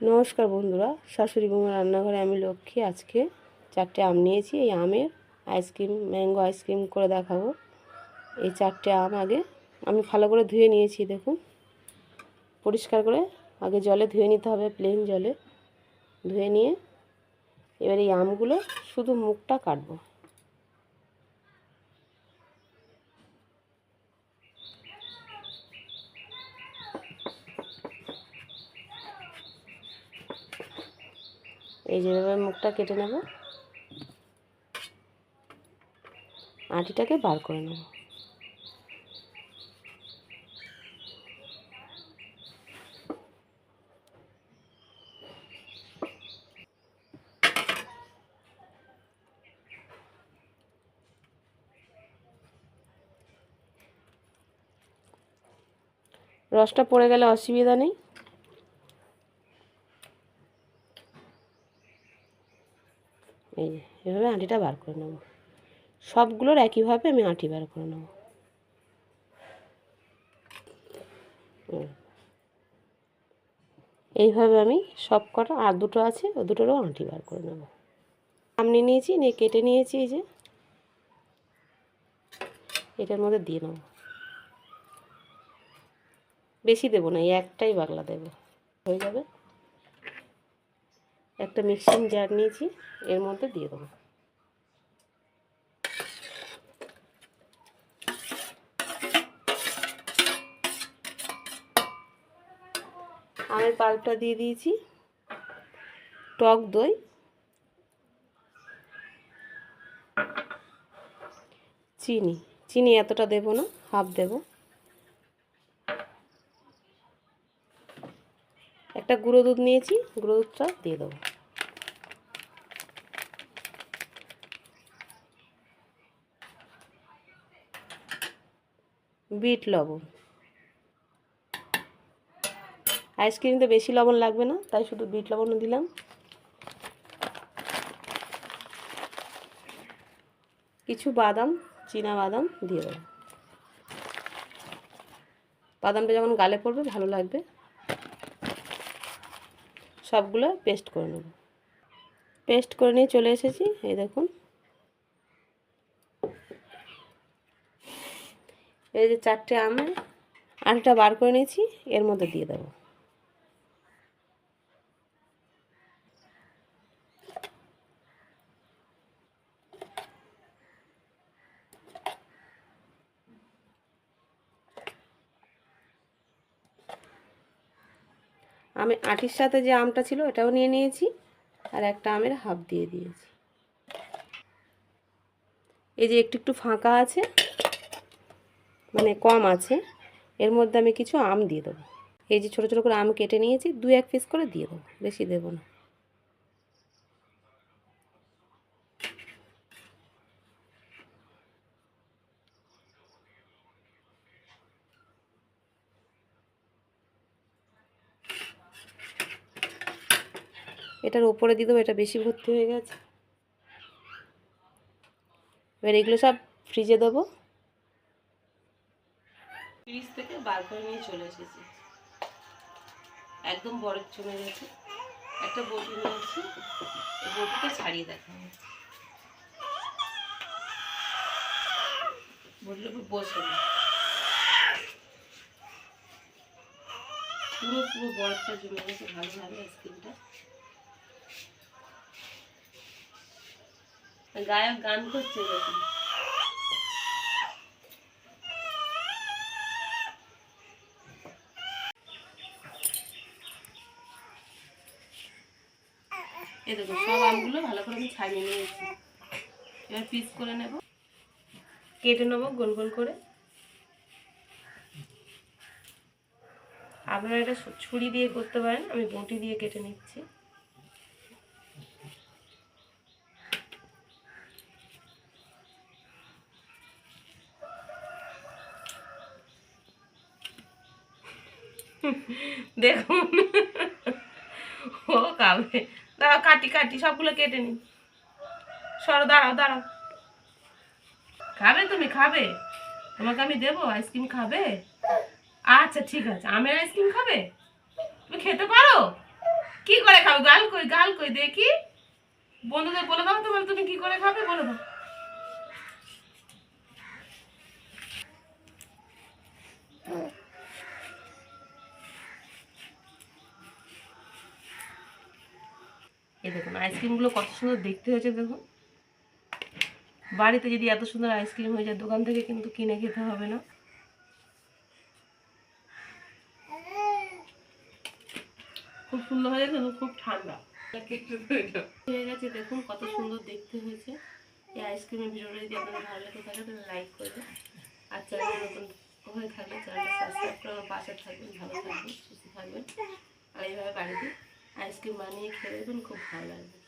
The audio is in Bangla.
নমস্কার বন্ধুরা, শাশুড়ি বৌমা রান্নাঘরে আমি লক্ষ্মী। আজকে চারটে আম নিয়েছি। এই আমের আইসক্রিম, ম্যাঙ্গো আইসক্রিম করে দেখাবো। এই চারটে আম আগে আমি ভালো করে ধুয়ে নিয়েছি, দেখুন। পরিষ্কার করে আগে জলে ধুয়ে নিতে হবে প্লেন জলে। ধুয়ে নিয়ে এবার এই আমগুলো শুধু মুখটা কাটবো। এই যেভাবে মুখটা কেটে নেব। আটিটাকে বার করে নেব। রসটা পড়ে গেলে অসুবিধা নেই এই যে এভাবে আঁটিটা বার করে নেব। সবগুলোর একইভাবে আমি আঁটি বার করে নেব। এইভাবে আমি সব কটা আর দুটো আছে, ও দুটোরও আঁটি বার করে নেব। সামনে নিয়েছি, নিয়ে কেটে নিয়েছি এই যে। এটার মধ্যে দিয়ে নেব। বেশি দেবো না, এই একটাই বাগলা দেবো। হয়ে যাবে। একটা মিক্সিং জার নিয়েছি, এর মধ্যে দিয়ে দেবো। আমের পাল্পটা দিয়ে দিয়েছি। টক দই। চিনি। চিনি এতটা দেবো না, হাফ দেবো। একটা গুঁড়ো দুধ নিয়েছি, গুঁড়ো দুধটা দিয়ে দেবো। বিট লবণ। আইসক্রিমতে বেশি লবণ লাগবে না, তাই শুধু বিট লবণও দিলাম। কিছু বাদাম, চীনা বাদাম দিয়ে দেবো। বাদামটা যখন গালে পড়বে, ভালো লাগবে। সবগুলো পেস্ট করে নেব। পেস্ট করে নিয়ে চলে এসেছি, এই দেখুন। এই যে চারটে আমের আটটা বার করে নিয়েছি, এর মধ্যে দিয়ে দেবো। আমি আটির সাথে যে আমটা ছিল এটাও নিয়ে নিয়েছি আর একটা আমের হাফ দিয়ে দিয়েছি। এই যে একটু একটু ফাঁকা আছে মানে কম আছে, এর মধ্যে আমি কিছু আম দিয়ে দেবো। এই যে ছোটো ছোটো করে আম কেটে নিয়েছি, দু এক পিস করে দিয়ে দেবো, বেশি দেবো না। এটার ওপরে দিয়ে দেবো, এটা বেশি ভর্তি হয়ে গেছে। এবার এগুলো সব ফ্রিজে দেবো। ফ্রিজ থেকে বার করে নিয়ে চলে এসেছি। একদম বরফ জমে গেছে। একটা বটি নিয়েছি। বটিকে ছাড়িয়ে দেখাবো। বললে বসে পুরো পুরো বরফটা জমে গেছে ভালোভাবে আইসক্রিমটা। গায়ক গান করছে দেখুন। এই দেখুন, সব আমগুলো ভালো করে আমি ছাড়িয়ে নিয়েছি। এবার পিস করে নেব। কেটে নেব গোল গোল করে। আপনারা এটা ছুরি দিয়ে করতে পারেন, আমি বটি দিয়ে কেটে নিচ্ছি। দেখুন। ও খাবে দাঁড়াও, কাটি কাটি, সবগুলো কেটে নি সরো, দাঁড়াও দাঁড়াও। খাবে তুমি? খাবে? তোমাকে আমি দেবো? আইসক্রিম খাবে? আচ্ছা ঠিক আছে। আমের আইসক্রিম খাবে? তুমি খেতে পারো? কি করে খাবে? গাল কই গাল কই, দেখি। বন্ধুদের বলে দাও তো, বলে তুমি কি করে খাবে? বলে দাও। এই দেখুন আইসক্রিমগুলো কত সুন্দর দেখতে হয়েছে দেখুন। বাড়িতে যদি এত সুন্দর আইসক্রিম হয়ে যায়, দোকান থেকে কিন্তু কিনে খেতে হবে না। খুব সুন্দর হয়েছে কিন্তু খুব ঠান্ডা। হয়ে গেছে, দেখুন কত সুন্দর দেখতে হয়েছে। এই আইসক্রিমের ভিডিওটা যদি আপনাদের ভালো লেগে থাকে, তাহলে লাইক করবেন আর চ্যানেল নতুন হয়ে থাকলে চ্যানেলটা সাবস্ক্রাইব করে আমার পাশে থাকবেন, ভালো থাকবেন, সুস্থ থাকবেন। আর এইভাবে বাড়িতে আইসক্রিম বানিয়ে খেয়ে দেখবেন খুব ভালো লাগবে।